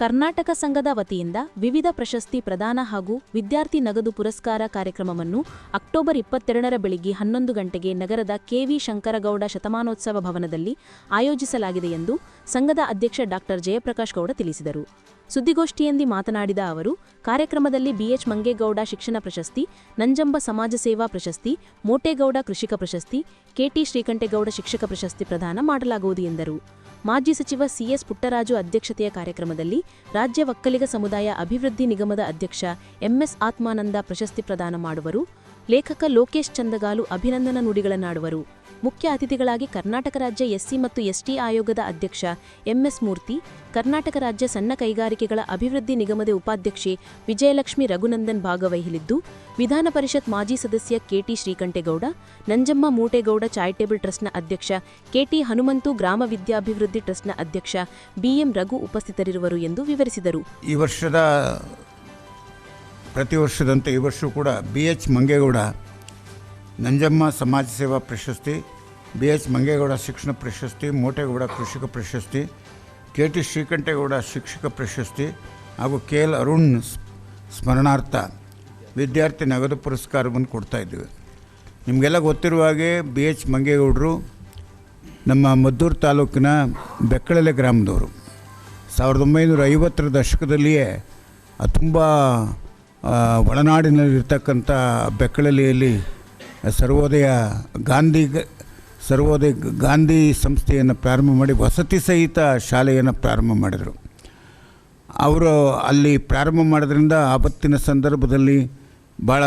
ಕರ್ನಾಟಕ ಸಂಘದ ವತಿಯಿಂದ ವಿವಿಧ ಪ್ರಶಸ್ತಿ ಪ್ರದಾನ ಹಾಗೂ ವಿದ್ಯಾರ್ಥಿ ನಗದು ಪುರಸ್ಕಾರ ಕಾರ್ಯಕ್ರಮವನ್ನು ಅಕ್ಟೋಬರ್ ಇಪ್ಪತ್ತೆರಡರ ಬೆಳಿಗ್ಗೆ ಹನ್ನೊಂದು ಗಂಟೆಗೆ ನಗರದ ಕೆವಿ ಶಂಕರಗೌಡ ಶತಮಾನೋತ್ಸವ ಭವನದಲ್ಲಿ ಆಯೋಜಿಸಲಾಗಿದೆ ಎಂದು ಸಂಘದ ಅಧ್ಯಕ್ಷ ಡಾಕ್ಟರ್ ಜಯಪ್ರಕಾಶ್ ಗೌಡ ತಿಳಿಸಿದರು. ಸುದ್ದಿಗೋಷ್ಠಿಯಲ್ಲಿ ಮಾತನಾಡಿದ ಅವರು, ಕಾರ್ಯಕ್ರಮದಲ್ಲಿ ಬಿಎಚ್ ಮಂಗೇಗೌಡ ಶಿಕ್ಷಣ ಪ್ರಶಸ್ತಿ, ನಂಜಂಬ ಸಮಾಜ ಸೇವಾ ಪ್ರಶಸ್ತಿ, ಮೋಟೇಗೌಡ ಕೃಷಿಕ ಪ್ರಶಸ್ತಿ ಕೆಟಿ ಶ್ರೀಕಂಠೇಗೌಡ ಶಿಕ್ಷಕ ಪ್ರಶಸ್ತಿ ಪ್ರದಾನ ಮಾಡಲಾಗುವುದು ಎಂದರು. ಮಾಜಿ ಸಚಿವ ಸಿಎಸ್ ಪುಟ್ಟರಾಜು ಅಧ್ಯಕ್ಷತೆಯ ಕಾರ್ಯಕ್ರಮದಲ್ಲಿ ರಾಜ್ಯ ಒಕ್ಕಲಿಗ ಸಮುದಾಯ ಅಭಿವೃದ್ಧಿ ನಿಗಮದ ಅಧ್ಯಕ್ಷ ಎಂಎಸ್ ಆತ್ಮಾನಂದ ಪ್ರಶಸ್ತಿ ಪ್ರದಾನ ಮಾಡುವರು. ಲೇಖಕ ಲೋಕೇಶ್ ಚಂದಗಾಲು ಅಭಿನಂದನಾ ನುಡಿಗಳನ್ನಾಡುವರು. ಮುಖ್ಯ ಅತಿಥಿಗಳಾಗಿ ಕರ್ನಾಟಕ ರಾಜ್ಯ ಎಸ್ಸಿ ಮತ್ತು ಎಸ್ಟಿ ಆಯೋಗದ ಅಧ್ಯಕ್ಷ ಎಂಎಸ್ ಮೂರ್ತಿ, ಕರ್ನಾಟಕ ರಾಜ್ಯ ಸಣ್ಣ ಕೈಗಾರಿಕೆಗಳ ಅಭಿವೃದ್ಧಿ ನಿಗಮದ ಉಪಾಧ್ಯಕ್ಷೆ ವಿಜಯಲಕ್ಷ್ಮಿ ರಘುನಂದನ್ ಭಾಗವಹಿಲಿದ್ದು, ವಿಧಾನ ಪರಿಷತ್ ಮಾಜಿ ಸದಸ್ಯ ಕೆಟಿ ಶ್ರೀಕಂಠೇಗೌಡ, ನಂಜಮ್ಮ ಮೂಟೇಗೌಡ ಚಾರಿಟೇಬಲ್ ಟ್ರಸ್ಟ್ನ ಅಧ್ಯಕ್ಷ ಕೆಟಿ ಹನುಮಂತು ಗ್ರಾಮ ವಿದ್ಯಾಭಿವೃದ್ಧಿ ಟ್ರಸ್ಟ್ನ ಅಧ್ಯಕ್ಷ ಬಿಎಂ ರಘು ಉಪಸ್ಥಿತರಿರುವರು ಎಂದು ವಿವರಿಸಿದರು. ಈ ವರ್ಷದ ಪ್ರತಿ ವರ್ಷದಂತೆ ಈ ವರ್ಷವೂ ಕೂಡ ಬಿ ಎಚ್ ಮಂಗೇಗೌಡ ನಂಜಮ್ಮ ಸಮಾಜ ಸೇವಾ ಪ್ರಶಸ್ತಿ, ಬಿ ಎಚ್ ಮಂಗೇಗೌಡ ಶಿಕ್ಷಣ ಪ್ರಶಸ್ತಿ, ಮೋಟೇಗೌಡ ಕೃಷಿಕ ಪ್ರಶಸ್ತಿ, ಕೆ ಟಿ ಶ್ರೀಕಂಠೇಗೌಡ ಶಿಕ್ಷಕ ಪ್ರಶಸ್ತಿ ಹಾಗೂ ಕೆ ಎಲ್ ಅರುಣ್ ಸ್ಮರಣಾರ್ಥ ವಿದ್ಯಾರ್ಥಿ ನಗದು ಪುರಸ್ಕಾರವನ್ನು ಕೊಡ್ತಾ ಇದ್ದೀವಿ. ನಿಮಗೆಲ್ಲ ಗೊತ್ತಿರುವ ಹಾಗೆ ಬಿ ಎಚ್ ಮಂಗೇಗೌಡರು ನಮ್ಮ ಮದ್ದೂರು ತಾಲೂಕಿನ ಬೆಕ್ಕಳಲೆ ಗ್ರಾಮದವರು. ಸಾವಿರದ ಒಂಬೈನೂರ ಐವತ್ತರ ದಶಕದಲ್ಲಿಯೇ ತುಂಬ ಒಳನಾಡಿನಲ್ಲಿರ್ತಕ್ಕಂಥ ಬೆಕ್ಕಳಲಿಯಲ್ಲಿ ಸರ್ವೋದಯ ಗಾಂಧಿ ಸರ್ವೋದಯ ಗಾಂಧಿ ಸಂಸ್ಥೆಯನ್ನು ಪ್ರಾರಂಭ ಮಾಡಿ ವಸತಿ ಸಹಿತ ಶಾಲೆಯನ್ನು ಪ್ರಾರಂಭ ಮಾಡಿದರು. ಅವರು ಅಲ್ಲಿ ಪ್ರಾರಂಭ ಮಾಡೋದ್ರಿಂದ ಆಪತ್ತಿನ ಸಂದರ್ಭದಲ್ಲಿ ಭಾಳ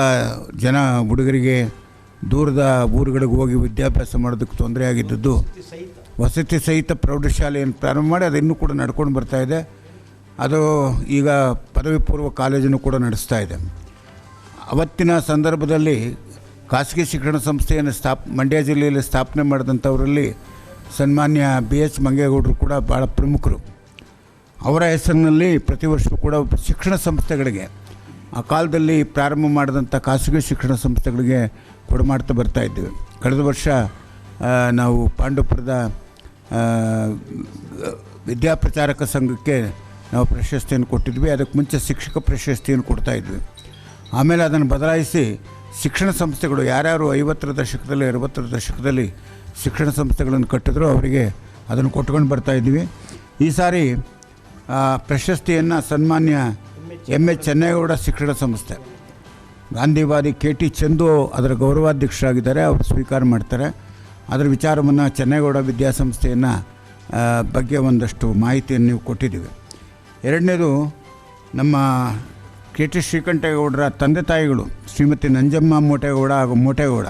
ಜನ ಹುಡುಗರಿಗೆ ದೂರದ ಊರುಗಳಿಗೆ ಹೋಗಿ ವಿದ್ಯಾಭ್ಯಾಸ ಮಾಡೋದಕ್ಕೆ ತೊಂದರೆ ಆಗಿದ್ದದ್ದು. ವಸತಿ ಸಹಿತ ಪ್ರೌಢಶಾಲೆಯನ್ನು ಪ್ರಾರಂಭ ಮಾಡಿ ಅದು ಇನ್ನೂ ಕೂಡ ನಡ್ಕೊಂಡು ಬರ್ತಾ ಇದೆ. ಅದು ಈಗ ಪದವಿ ಪೂರ್ವ ಕಾಲೇಜನ್ನು ಕೂಡ ನಡೆಸ್ತಾ ಇದೆ. ಅವತ್ತಿನ ಸಂದರ್ಭದಲ್ಲಿ ಖಾಸಗಿ ಶಿಕ್ಷಣ ಸಂಸ್ಥೆಯನ್ನು ಸ್ಥಾಪ್ ಮಂಡ್ಯ ಜಿಲ್ಲೆಯಲ್ಲಿ ಸ್ಥಾಪನೆ ಮಾಡಿದಂಥವರಲ್ಲಿ ಸನ್ಮಾನ್ಯ ಬಿ ಎಚ್ ಮಂಗೇಗೌಡರು ಕೂಡ ಭಾಳ ಪ್ರಮುಖರು. ಅವರ ಹೆಸರಿನಲ್ಲಿ ಪ್ರತಿ ವರ್ಷ ಕೂಡ ಶಿಕ್ಷಣ ಸಂಸ್ಥೆಗಳಿಗೆ ಆ ಕಾಲದಲ್ಲಿ ಪ್ರಾರಂಭ ಮಾಡಿದಂಥ ಖಾಸಗಿ ಶಿಕ್ಷಣ ಸಂಸ್ಥೆಗಳಿಗೆ ಕೊಡಮಾಡ್ತಾ ಬರ್ತಾ ಇದ್ದೀವಿ. ಕಳೆದ ವರ್ಷ ನಾವು ಪಾಂಡುಪುರದ ಆ, ವಿದ್ಯಾಪ್ರಚಾರಕ ಸಂಘಕ್ಕೆ ನಾವು ಪ್ರಶಸ್ತಿಯನ್ನು ಕೊಟ್ಟಿದ್ವಿ. ಅದಕ್ಕೆ ಮುಂಚೆ ಶಿಕ್ಷಕ ಪ್ರಶಸ್ತಿಯನ್ನು ಕೊಡ್ತಾ ಇದ್ವಿ. ಆಮೇಲೆ ಅದನ್ನು ಬದಲಾಯಿಸಿ ಶಿಕ್ಷಣ ಸಂಸ್ಥೆಗಳು ಯಾರ್ಯಾರು ಐವತ್ತರ ದಶಕದಲ್ಲಿ, ಅರವತ್ತರ ದಶಕದಲ್ಲಿ ಶಿಕ್ಷಣ ಸಂಸ್ಥೆಗಳನ್ನು ಕಟ್ಟಿದ್ರು ಅವರಿಗೆ ಅದನ್ನು ಕೊಟ್ಕೊಂಡು ಬರ್ತಾ ಇದ್ವಿ. ಈ ಸಾರಿ ಪ್ರಶಸ್ತಿಯನ್ನು ಸನ್ಮಾನ್ಯ ಎಂ ಎಚ್ ಚೆನ್ನೇಗೌಡ ಶಿಕ್ಷಣ ಸಂಸ್ಥೆ, ಗಾಂಧಿವಾದಿ ಕೆ ಟಿ ಚಂದು ಅದರ ಗೌರವಾಧ್ಯಕ್ಷರಾಗಿದ್ದಾರೆ. ಅವರು ಸ್ವೀಕಾರ ಮಾಡ್ತಾರೆ. ಅದರ ವಿಚಾರವನ್ನು ಚೆನ್ನೇಗೌಡ ವಿದ್ಯಾಸಂಸ್ಥೆಯನ್ನು ಬಗ್ಗೆ ಒಂದಷ್ಟು ಮಾಹಿತಿಯನ್ನು ನೀವು ಕೊಟ್ಟಿದ್ದೀವಿ. ಎರಡನೇದು ನಮ್ಮ ಕೆ ಟಿ ಶ್ರೀಕಂಠೇಗೌಡರ ತಂದೆ ತಾಯಿಗಳು, ಶ್ರೀಮತಿ ನಂಜಮ್ಮ ಮೋಟೇಗೌಡ ಹಾಗೂ ಮೋಟೇಗೌಡ.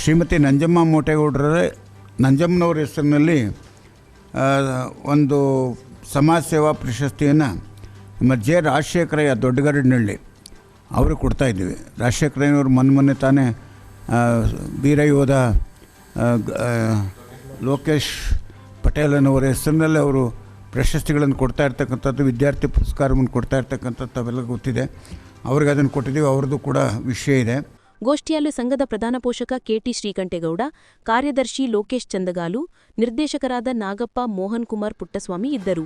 ಶ್ರೀಮತಿ ನಂಜಮ್ಮ ಮೋಟೇಗೌಡರ, ನಂಜಮ್ಮನವ್ರ ಹೆಸರಿನಲ್ಲಿ ಒಂದು ಸಮಾಜ ಸೇವಾ ಪ್ರಶಸ್ತಿಯನ್ನು ನಮ್ಮ ಜೆ ರಾಜಶೇಖರಯ್ಯ ದೊಡ್ಡಗರಡಿನಹಳ್ಳಿ ಅವರು ಕೊಡ್ತಾ ಇದ್ದೀವಿ. ರಾಜಶೇಖರಯ್ಯನವರು ಮೊನ್ನೆ ಮೊನ್ನೆ ತಾನೇ ವೀರ ಯೋಧ ಲೋಕೇಶ್ ಪಟೇಲನವರ ಹೆಸರಿನಲ್ಲಿ ಅವರು ಪ್ರಶಸ್ತಿಗಳನ್ನು ಕೊಡ್ತಾ ಇರ್ತಕ್ಕಂಥದ್ದು, ವಿದ್ಯಾರ್ಥಿ ಪುರಸ್ಕಾರವನ್ನು ಕೊಡ್ತಾ ಇರ್ತಕ್ಕಂಥದ್ದು ಅವೆಲ್ಲ ಗೊತ್ತಿದೆ. ಅವ್ರಿಗೆ ಅದನ್ನು ಕೊಟ್ಟಿದ್ದೀವಿ, ಅವ್ರದ್ದು ಕೂಡ ವಿಷಯ ಇದೆ. ಗೋಷ್ಠಿಯಲ್ಲಿ ಸಂಘದ ಪ್ರಧಾನ ಪೋಷಕ ಕೆಟಿ ಶ್ರೀಕಂಠೇಗೌಡ, ಕಾರ್ಯದರ್ಶಿ ಲೋಕೇಶ್ ಚಂದಗಾಲು, ನಿರ್ದೇಶಕರಾದ ನಾಗಪ್ಪ, ಮೋಹನ್ ಕುಮಾರ್ ಪುಟ್ಟಸ್ವಾಮಿ ಇದ್ದರು.